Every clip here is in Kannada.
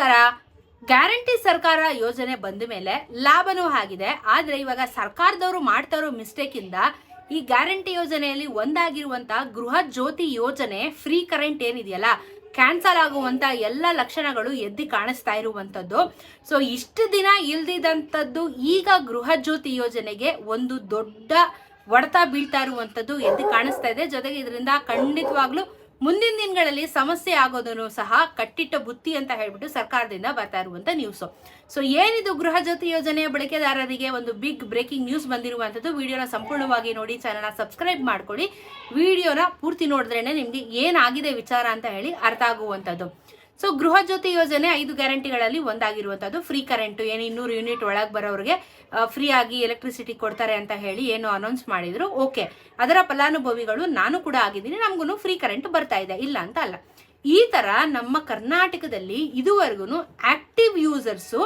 ನಮಸ್ಕಾರ ಗ್ಯಾರಂಟಿ ಸರ್ಕಾರ ಯೋಜನೆ ಬಂದ ಮೇಲೆ ಲಾಭನೂ ಆಗಿದೆ. ಆದರೆ ಇವಾಗ ಸರ್ಕಾರದವರು ಮಾಡ್ತಾ ಇರೋ ಮಿಸ್ಟೇಕ್ ಇಂದ ಈ ಗ್ಯಾರಂಟಿ ಯೋಜನೆಯಲ್ಲಿ ಒಂದಾಗಿರುವಂತಹ ಗೃಹ ಜ್ಯೋತಿ ಯೋಜನೆ ಫ್ರೀ ಕರೆಂಟ್ ಏನಿದೆಯಲ್ಲ ಕ್ಯಾನ್ಸಲ್ ಆಗುವಂತ ಎಲ್ಲ ಲಕ್ಷಣಗಳು ಎದ್ದಿ ಕಾಣಿಸ್ತಾ ಇರುವಂತದ್ದು. ಸೊ ಇಷ್ಟು ದಿನ ಇಲ್ದಿದಂಥದ್ದು ಈಗ ಗೃಹ ಜ್ಯೋತಿ ಯೋಜನೆಗೆ ಒಂದು ದೊಡ್ಡ ಹೊಡೆತ ಬೀಳ್ತಾ ಇರುವಂತದ್ದು ಎದ್ದು ಕಾಣಿಸ್ತಾ ಇದೆ. ಜೊತೆಗೆ ಇದರಿಂದ ಖಂಡಿತವಾಗ್ಲೂ ಮುಂದಿನ ದಿನಗಳಲ್ಲಿ ಸಮಸ್ಯೆ ಆಗೋದನ್ನು ಸಹ ಕಟ್ಟಿಟ್ಟ ಬುತ್ತಿ ಅಂತ ಹೇಳ್ಬಿಟ್ಟು ಸರ್ಕಾರದಿಂದ ಬರ್ತಾ ಇರುವಂತ ನ್ಯೂಸ್ ಸೊ ಏನಿದು ಗೃಹ ಜ್ಯೋತಿ ಯೋಜನೆಯ ಬಳಕೆದಾರರಿಗೆ ಒಂದು ಬಿಗ್ ಬ್ರೇಕಿಂಗ್ ನ್ಯೂಸ್ ಬಂದಿರುವಂತದ್ದು ವಿಡಿಯೋನ ಸಂಪೂರ್ಣವಾಗಿ ನೋಡಿ ಚಾನಲ್ನ ಸಬ್ಸ್ಕ್ರೈಬ್ ಮಾಡ್ಕೊಳ್ಳಿ. ವಿಡಿಯೋನ ಪೂರ್ತಿ ನೋಡಿದ್ರೇನೆ ನಿಮ್ಗೆ ಏನಾಗಿದೆ ವಿಚಾರ ಅಂತ ಹೇಳಿ ಅರ್ಥ ಆಗುವಂಥದ್ದು. ಸೊ ಗೃಹ ಜ್ಯೋತಿ ಯೋಜನೆ ಐದು ಗ್ಯಾರಂಟಿಗಳಲ್ಲಿ ಒಂದಾಗಿರುವಂಥದ್ದು ಫ್ರೀ ಕರೆಂಟ್ ಏನು ಇನ್ನೂರು ಯೂನಿಟ್ ಒಳಗೆ ಬರೋರಿಗೆ ಫ್ರೀ ಆಗಿ ಎಲೆಕ್ಟ್ರಿಸಿಟಿ ಕೊಡ್ತಾರೆ ಅಂತ ಹೇಳಿ ಏನು ಅನೌನ್ಸ್ ಮಾಡಿದ್ರು. ಓಕೆ ಅದರ ಫಲಾನುಭವಿಗಳು ನಾನು ಕೂಡ ಆಗಿದ್ದೀನಿ. ನಮಗೂ ಫ್ರೀ ಕರೆಂಟ್ ಬರ್ತಾ ಇದೆ. ಇಲ್ಲ ಅಂತ ಅಲ್ಲ. ಈ ತರ ನಮ್ಮ ಕರ್ನಾಟಕದಲ್ಲಿ ಇದುವರೆಗೂ ಆಕ್ಟಿವ್ ಯೂಸರ್ಸು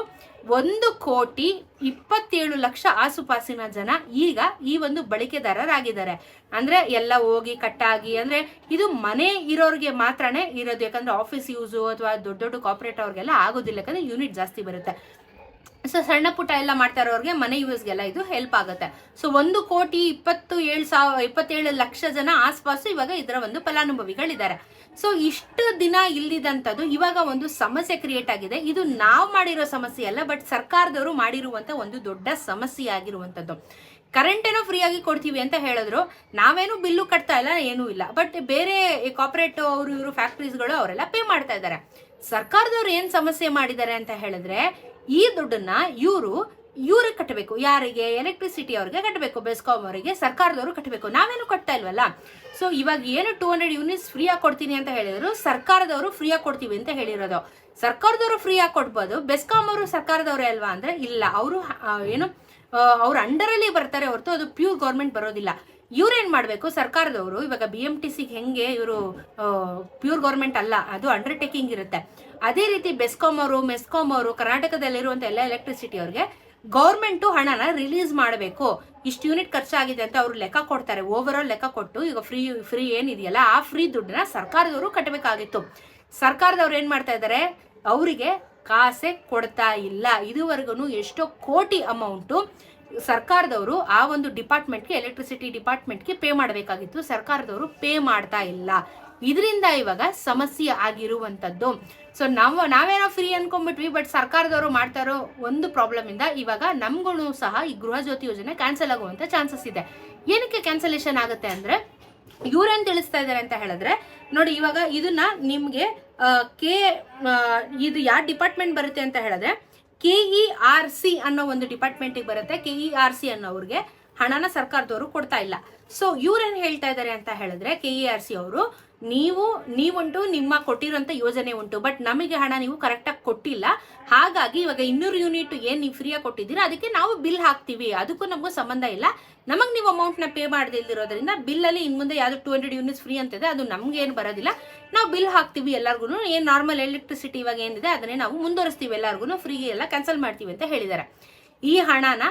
ಒಂದು ಕೋಟಿ ಇಪ್ಪತ್ತೇಳು ಲಕ್ಷ ಆಸುಪಾಸಿನ ಜನ ಈಗ ಈ ಒಂದು ಬಳಕೆದಾರರಾಗಿದ್ದಾರೆ. ಅಂದ್ರೆ ಎಲ್ಲ ಹೋಗಿ ಕಟ್ಟಾಗಿ, ಅಂದ್ರೆ ಇದು ಮನೆ ಇರೋರಿಗೆ ಮಾತ್ರನೇ ಇರೋದು. ಯಾಕಂದ್ರೆ ಆಫೀಸ್ ಯೂಸು ಅಥವಾ ದೊಡ್ಡ ದೊಡ್ಡ ಕಾರ್ಪೊರೇಟ್ ಅವ್ರಿಗೆಲ್ಲ ಆಗೋದಿಲ್ಲ. ಯಾಕಂದ್ರೆ ಯೂನಿಟ್ ಜಾಸ್ತಿ ಬರುತ್ತೆ. ಸೊ ಸಣ್ಣ ಪುಟ್ಟ ಎಲ್ಲ ಮಾಡ್ತಾ ಇರೋರಿಗೆ ಮನೆ ಯೂಸ್ಗೆಲ್ಲ ಇದು ಹೆಲ್ಪ್ ಆಗುತ್ತೆ. ಸೊ ಒಂದು ಕೋಟಿ ಇಪ್ಪತ್ತು ಏಳು ಸಾವಿರ ಇಪ್ಪತ್ತೇಳು ಲಕ್ಷ ಜನ ಆಸ್ಪಾಸು ಇವಾಗ ಇದರ ಒಂದು ಫಲಾನುಭವಿಗಳಿದ್ದಾರೆ. ಸೊ ಇಷ್ಟು ದಿನ ಇಲ್ದಿದಂಥದ್ದು ಇವಾಗ ಒಂದು ಸಮಸ್ಯೆ ಕ್ರಿಯೇಟ್ ಆಗಿದೆ. ಇದು ನಾವು ಮಾಡಿರೋ ಸಮಸ್ಯೆ ಅಲ್ಲ ಬಟ್ ಸರ್ಕಾರದವರು ಮಾಡಿರುವಂತ ಒಂದು ದೊಡ್ಡ ಸಮಸ್ಯೆ ಆಗಿರುವಂಥದ್ದು. ಕರೆಂಟ್ ಏನೋ ಫ್ರೀ ಆಗಿ ಕೊಡ್ತೀವಿ ಅಂತ ಹೇಳಿದ್ರು. ನಾವೇನು ಬಿಲ್ಲು ಕಟ್ತಾ ಇಲ್ಲ, ಏನೂ ಇಲ್ಲ. ಬಟ್ ಬೇರೆ ಕಾರ್ಪೊರೇಟ್ ಅವರು, ಇವರು ಫ್ಯಾಕ್ಟ್ರೀಸ್ಗಳು ಅವರೆಲ್ಲ ಪೇ ಮಾಡ್ತಾ ಇದ್ದಾರೆ. ಸರ್ಕಾರದವ್ರು ಏನು ಸಮಸ್ಯೆ ಮಾಡಿದ್ದಾರೆ ಅಂತ ಹೇಳಿದ್ರೆ ಈ ದುಡ್ಡನ್ನ ಇವರು, ಇವ್ರಿಗೆ ಕಟ್ಟಬೇಕು. ಯಾರಿಗೆ? ಎಲೆಕ್ಟ್ರಿಸಿಟಿ ಅವ್ರಿಗೆ ಕಟ್ಟಬೇಕು. ಬೆಸ್ಕಾಂ ಅವರಿಗೆ, ಸರ್ಕಾರದವರು ಕಟ್ಟಬೇಕು. ನಾವೇನು ಕಟ್ತಾ ಇಲ್ವಲ್ಲ? ಸೊ ಇವಾಗ ಏನು ಟೂ ಹಂಡ್ರೆಡ್ ಯೂನಿಟ್ಸ್ ಫ್ರೀ ಆಗಿ ಕೊಡ್ತೀನಿ ಅಂತ ಹೇಳಿದ್ರು, ಸರ್ಕಾರದವರು ಫ್ರೀ ಆಗಿ ಕೊಡ್ತೀವಿ ಅಂತ ಹೇಳಿರೋದು. ಸರ್ಕಾರದವರು ಫ್ರೀ ಆಗಿ ಕೊಡ್ಬೋದು, ಬೆಸ್ಕಾಂ ಅವರು ಸರ್ಕಾರದವರೇ ಅಲ್ವಾ ಅಂದ್ರೆ ಇಲ್ಲ. ಅವರು ಏನು ಅವ್ರ ಅಂಡರಲ್ಲಿ ಬರ್ತಾರೆ ಹೊರತು ಅದು ಪ್ಯೂರ್ ಗೌರ್ಮೆಂಟ್ ಬರೋದಿಲ್ಲ. ಇವ್ರೇನ್ ಮಾಡಬೇಕು? ಸರ್ಕಾರದವರು, ಇವಾಗ ಬಿ ಎಂ ಟಿ ಸಿಗೆ ಹೆಂಗೆ ಇವರು ಪ್ಯೂರ್ ಗೌರ್ಮೆಂಟ್ ಅಲ್ಲ, ಅದು ಅಂಡರ್ಟೇಕಿಂಗ್ ಇರುತ್ತೆ. ಅದೇ ರೀತಿ ಬೆಸ್ಕಾಮ್ ಅವರು ಮೆಸ್ಕಾಂ ಅವರು ಕರ್ನಾಟಕದಲ್ಲಿರುವಂಥ ಎಲ್ಲ ಎಲೆಕ್ಟ್ರಿಸಿಟಿ ಅವ್ರಿಗೆ ಗೌರ್ಮೆಂಟು ಹಣನ ರಿಲೀಸ್ ಮಾಡಬೇಕು. ಇಷ್ಟು ಯೂನಿಟ್ ಖರ್ಚಾಗಿದೆ ಅಂತ ಅವರು ಲೆಕ್ಕ ಕೊಡ್ತಾರೆ. ಓವರ್ ಲೆಕ್ಕ ಕೊಟ್ಟು, ಈಗ ಫ್ರೀ ಫ್ರೀ ಏನಿದೆಯಲ್ಲ, ಆ ಫ್ರೀ ದುಡ್ಡನ್ನ ಸರ್ಕಾರದವರು ಕಟ್ಟಬೇಕಾಗಿತ್ತು. ಸರ್ಕಾರದವ್ರು ಏನು ಮಾಡ್ತಾ ಇದ್ದಾರೆ? ಅವರಿಗೆ ಕಾಸೆ ಕೊಡ್ತಾ ಇಲ್ಲ. ಇದುವರೆಗೂ ಎಷ್ಟೋ ಕೋಟಿ ಅಮೌಂಟು ಸರ್ಕಾರದವರು ಆ ಒಂದು ಡಿಪಾರ್ಟ್ಮೆಂಟ್ಗೆ, ಎಲೆಕ್ಟ್ರಿಸಿಟಿ ಡಿಪಾರ್ಟ್ಮೆಂಟ್ಗೆ ಪೇ ಮಾಡಬೇಕಾಗಿತ್ತು. ಸರ್ಕಾರದವರು ಪೇ ಮಾಡ್ತಾ ಇಲ್ಲ. ಇದರಿಂದ ಇವಾಗ ಸಮಸ್ಯೆ ಆಗಿರುವಂತದ್ದು ಸೊ ನಾವು, ನಾವೇನೋ ಫ್ರೀ ಅನ್ಕೊಂಡ್ಬಿಟ್ವಿ ಬಟ್ ಸರ್ಕಾರದವರು ಮಾಡ್ತಾ ಇರೋ ಒಂದು ಪ್ರಾಬ್ಲಮ್ ಇಂದ ಇವಾಗ ನಮ್ಗೂ ಸಹ ಈ ಗೃಹ ಜ್ಯೋತಿ ಯೋಜನೆ ಕ್ಯಾನ್ಸಲ್ ಆಗುವಂತ ಚಾನ್ಸಸ್ ಇದೆ. ಏನಕ್ಕೆ ಕ್ಯಾನ್ಸಲೇಷನ್ ಆಗುತ್ತೆ ಅಂದ್ರೆ, ಇವ್ರೇನ್ ತಿಳಿಸ್ತಾ ಇದ್ದಾರೆ ಅಂತ ಹೇಳಿದ್ರೆ, ನೋಡಿ ಇವಾಗ ಇದನ್ನ ನಿಮಗೆ ಕೆ ಇದು ಯಾವ ಡಿಪಾರ್ಟ್ಮೆಂಟ್ ಬರುತ್ತೆ ಅಂತ ಹೇಳಿದ್ರೆ ಕೆಇ ಆರ್ ಸಿ ಅನ್ನೋ ಒಂದು ಡಿಪಾರ್ಟ್ಮೆಂಟಿಗೆ ಬರುತ್ತೆ. ಕೆಇ ಆರ್ ಸಿ ಅನ್ನೋರಿಗೆ ಹಣನ ಸರ್ಕಾರದವರು ಕೊಡ್ತಾ ಇಲ್ಲ. ಸೊ ಇವ್ರೇನ್ ಹೇಳ್ತಾ ಇದ್ದಾರೆ ಅಂತ ಹೇಳಿದ್ರೆ ಕೆಇ ಆರ್ ಸಿ ಅವರು, ನೀವು, ನೀವುಂಟು ನಿಮ್ಮ ಕೊಟ್ಟಿರೋಂಥ ಯೋಜನೆ ಉಂಟು ಬಟ್ ನಮಗೆ ಹಣ ನೀವು ಕರೆಕ್ಟಾಗಿ ಕೊಟ್ಟಿಲ್ಲ. ಹಾಗಾಗಿ ಇವಾಗ ಇನ್ನೂರು ಯೂನಿಟ್ ಏನು ನೀವು ಫ್ರೀಯಾಗಿ ಕೊಟ್ಟಿದ್ದೀರಾ, ಅದಕ್ಕೆ ನಾವು ಬಿಲ್ ಹಾಕ್ತೀವಿ. ಅದಕ್ಕೂ ನಮಗೂ ಸಂಬಂಧ ಇಲ್ಲ. ನಮಗೆ ನೀವು ಅಮೌಂಟ್ನ ಪೇ ಮಾಡದಿಲ್ದಿರೋದ್ರಿಂದ ಬಿಲ್ಲಲ್ಲಿ ಇನ್ ಮುಂದೆ ಯಾವ್ದು ಟೂ ಹಂಡ್ರೆಡ್ ಯೂನಿಟ್ಸ್ ಫ್ರೀ ಅಂತಿದೆ, ಅದು ನಮ್ಗೆ ಬರೋದಿಲ್ಲ. ನಾವು ಬಿಲ್ ಹಾಕ್ತೀವಿ ಎಲ್ಲರಿಗೂ ಏನು ನಾರ್ಮಲ್ ಎಲೆಕ್ಟ್ರಿಸಿಟಿ ಇವಾಗ ಏನಿದೆ, ಅದನ್ನೇ ನಾವು ಮುಂದುವರಿಸ್ತೀವಿ ಎಲ್ಲರಿಗೂ ಫ್ರೀ ಎಲ್ಲ ಕ್ಯಾನ್ಸಲ್ ಮಾಡ್ತೀವಿ ಅಂತ ಹೇಳಿದ್ದಾರೆ ಈ ಹಣನ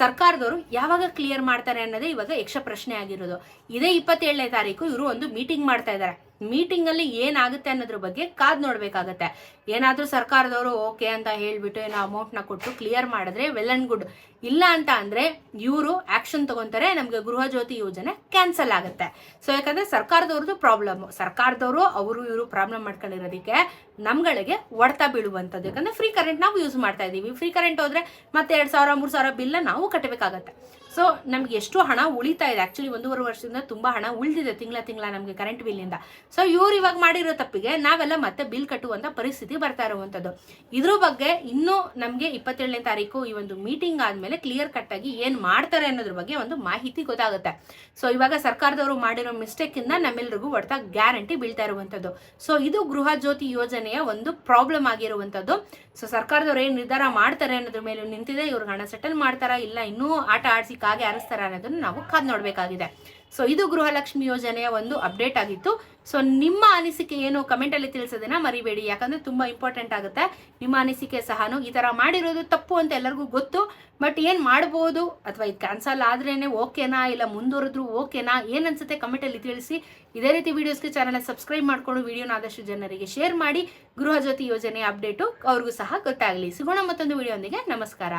ಸರ್ಕಾರದವರು ಯಾವಾಗ ಕ್ಲಿಯರ್ ಮಾಡ್ತಾರೆ ಅನ್ನೋದೇ ಇವಾಗ ಯಕ್ಷ ಪ್ರಶ್ನೆ ಆಗಿರೋದು. ಇದೇ ಇಪ್ಪತ್ತೇಳನೇ ತಾರೀಕು ಇವರು ಒಂದು ಮೀಟಿಂಗ್ ಮಾಡ್ತಾ ಇದ್ದಾರೆ. ಮೀಟಿಂಗ್ ಅಲ್ಲಿ ಏನಾಗುತ್ತೆ ಅನ್ನೋದ್ರ ಬಗ್ಗೆ ಕಾದ್ ನೋಡ್ಬೇಕಾಗತ್ತೆ. ಏನಾದ್ರೂ ಸರ್ಕಾರದವರು ಓಕೆ ಅಂತ ಹೇಳ್ಬಿಟ್ಟು ಏನೋ ಅಮೌಂಟ್ನ ಕೊಟ್ಟು ಕ್ಲಿಯರ್ ಮಾಡಿದ್ರೆ ವೆಲ್ ಅಂಡ್ ಗುಡ್ ಇಲ್ಲ ಅಂತ ಅಂದ್ರೆ ಇವರು ಆಕ್ಷನ್ ತಗೊಂತಾರೆ, ನಮ್ಗೆ ಗೃಹ ಜ್ಯೋತಿ ಯೋಜನೆ ಕ್ಯಾನ್ಸಲ್ ಆಗುತ್ತೆ. ಸೊ ಯಾಕಂದ್ರೆ ಸರ್ಕಾರದವ್ರದ್ದು ಪ್ರಾಬ್ಲಮ್ ಸರ್ಕಾರದವರು ಅವರು ಇವರು ಪ್ರಾಬ್ಲಮ್ ಮಾಡ್ಕೊಂಡಿರೋದಕ್ಕೆ ನಮ್ಗಳಿಗೆ ಒಡ್ತಾ ಬೀಳುವಂಥದ್ದು. ಯಾಕಂದ್ರೆ ಫ್ರೀ ಕರೆಂಟ್ ನಾವು ಯೂಸ್ ಮಾಡ್ತಾ ಇದೀವಿ. ಫ್ರೀ ಕರೆಂಟ್ ಹೋದ್ರೆ ಮತ್ತೆ ಎರಡ್ ಸಾವಿರ, ಮೂರ್ ಸಾವಿರ ಬಿಲ್ ನಾವು ಕಟ್ಟಬೇಕಾಗತ್ತೆ. ಸೊ ನಮ್ಗೆ ಎಷ್ಟು ಹಣ ಉಳಿತಾ ಇದೆ. ಆಕ್ಚುಲಿ ಒಂದೂವರೆ ವರ್ಷದಿಂದ ತುಂಬಾ ಹಣ ಉಳಿದಿದೆ ತಿಂಗಳ ತಿಂಗಳ ನಮಗೆ ಕರೆಂಟ್ ಬಿಲ್ನಿಂದ ಸೊ ಇವ್ರು ಇವಾಗ ಮಾಡಿರೋ ತಪ್ಪಿಗೆ ನಾವೆಲ್ಲ ಮತ್ತೆ ಬಿಲ್ ಕಟ್ಟುವಂತ ಪರಿಸ್ಥಿತಿ ಬರ್ತಾ ಇರುವಂತದ್ದು. ಇದ್ರ ಬಗ್ಗೆ ಇನ್ನೂ ನಮಗೆ ಇಪ್ಪತ್ತೇಳನೇ ತಾರೀಕು ಈ ಒಂದು ಮೀಟಿಂಗ್ ಆದ್ಮೇಲೆ ಕ್ಲಿಯರ್ ಕಟ್ ಆಗಿ ಏನ್ ಮಾಡ್ತಾರೆ ಅನ್ನೋದ್ರ ಬಗ್ಗೆ ಒಂದು ಮಾಹಿತಿ ಗೊತ್ತಾಗುತ್ತೆ. ಸೊ ಇವಾಗ ಸರ್ಕಾರದವರು ಮಾಡಿರೋ ಮಿಸ್ಟೇಕ್ ಇಂದ ನಮ್ಮೆಲ್ಲರಿಗೂ ಹೊಡ್ತಾ ಗ್ಯಾರಂಟಿ ಬೀಳ್ತಾ ಇರುವಂತದ್ದು. ಸೊ ಇದು ಗೃಹ ಜ್ಯೋತಿ ಯೋಜನೆಯ ಒಂದು ಪ್ರಾಬ್ಲಮ್ ಆಗಿರುವಂತದ್ದು. ಸೊ ಸರ್ಕಾರದವ್ರು ಏನ್ ನಿರ್ಧಾರ ಮಾಡ್ತಾರೆ ಅನ್ನೋದ್ರ ಮೇಲೆ ನಿಂತಿದೆ. ಇವ್ರಿಗೆ ಹಣ ಸೆಟಲ್ ಮಾಡ್ತಾರಾ ಇಲ್ಲ ಇನ್ನೂ ಆಟ ಆಡಿಸಿ ಕಾಗೆ ಆರಿಸ್ತಾರ ಅನ್ನೋದನ್ನ ನಾವು ಕಾದ್ ನೋಡಬೇಕಾಗಿದೆ. ಸೊ ಇದು ಗೃಹಲಕ್ಷ್ಮಿ ಯೋಜನೆಯ ಒಂದು ಅಪ್ಡೇಟ್ ಆಗಿತ್ತು. ಸೊ ನಿಮ್ಮ ಅನಿಸಿಕೆ ಏನು? ಕಮೆಂಟಲ್ಲಿ ತಿಳಿಸೋದನ್ನ ಮರಿಬೇಡಿ. ಯಾಕಂದ್ರೆ ತುಂಬಾ ಇಂಪಾರ್ಟೆಂಟ್ ಆಗುತ್ತೆ. ನಿಮ್ಮ ಅನಿಸಿಕೆ ಸಹನು ಈ ತರ ಮಾಡಿರೋದು ತಪ್ಪು ಅಂತ ಎಲ್ಲರಿಗೂ ಗೊತ್ತು. ಬಟ್ ಏನ್ ಮಾಡ್ಬೋದು? ಅಥವಾ ಇದು ಕ್ಯಾನ್ಸಲ್ ಆದ್ರೇನೆ ಓಕೆನಾ? ಇಲ್ಲ ಮುಂದುವರೆದ್ರೂ ಓಕೆನಾ? ಏನ್ ಅನ್ಸುತ್ತೆ? ಕಮೆಂಟ್ ಅಲ್ಲಿ ತಿಳಿಸಿ. ಇದೇ ರೀತಿ ವಿಡಿಯೋಸ್ಗೆ ಚಾನಲ್ ಸಬ್ಸ್ಕ್ರೈಬ್ ಮಾಡ್ಕೊಂಡು ವಿಡಿಯೋನ ಆದಷ್ಟು ಜನರಿಗೆ ಶೇರ್ ಮಾಡಿ ಗೃಹ ಜ್ಯೋತಿ ಯೋಜನೆ ಅಪ್ಡೇಟು ಅವ್ರಿಗೂ ಸಹ ಗೊತ್ತಾಗಲಿ. ಸಿಗೋಣ ಮತ್ತೊಂದು ವಿಡಿಯೋಂದಿಗೆ ನಮಸ್ಕಾರ.